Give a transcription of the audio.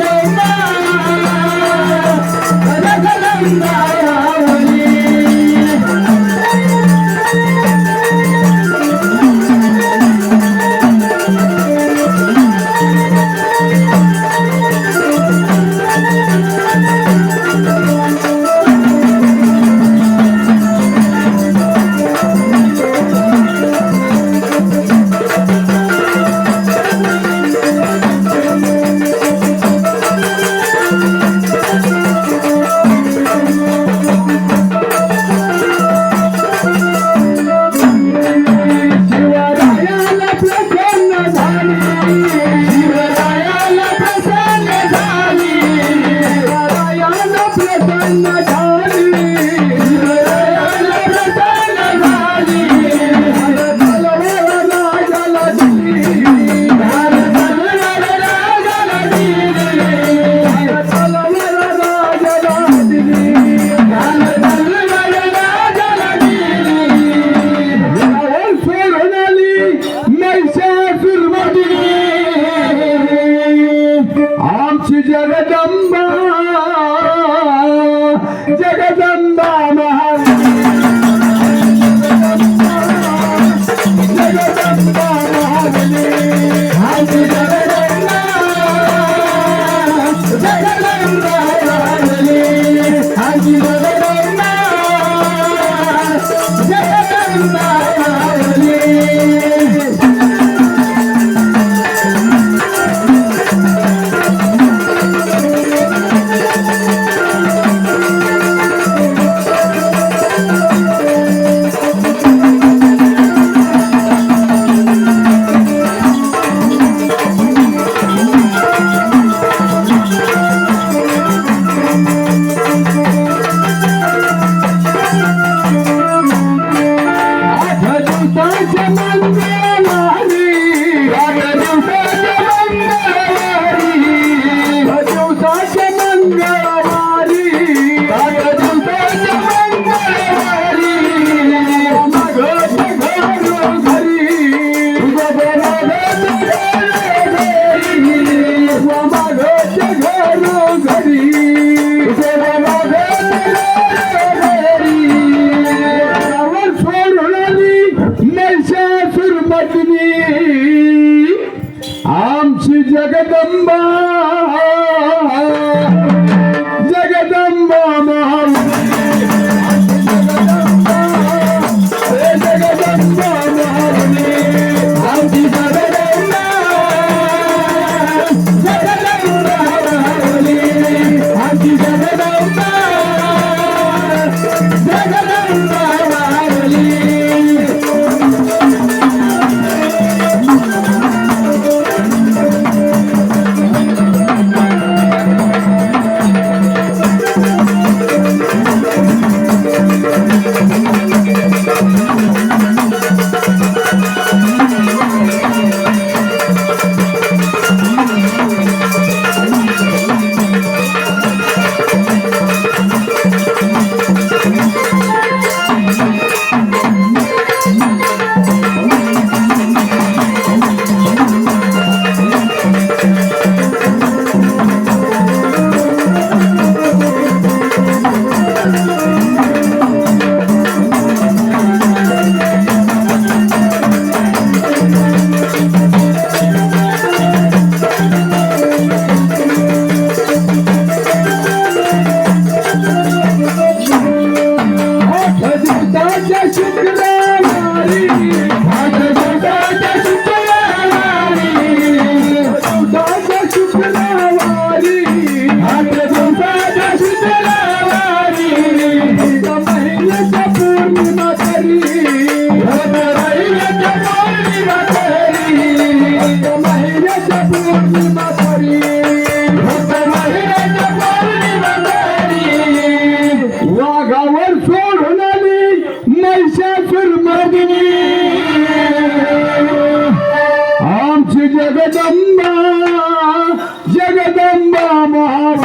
Karuna Jagadamba Jagadamba Kamakshi Jagadamba. Jagadamba Jagadamba Jagadamba. Jagadamba Jagadamba Maha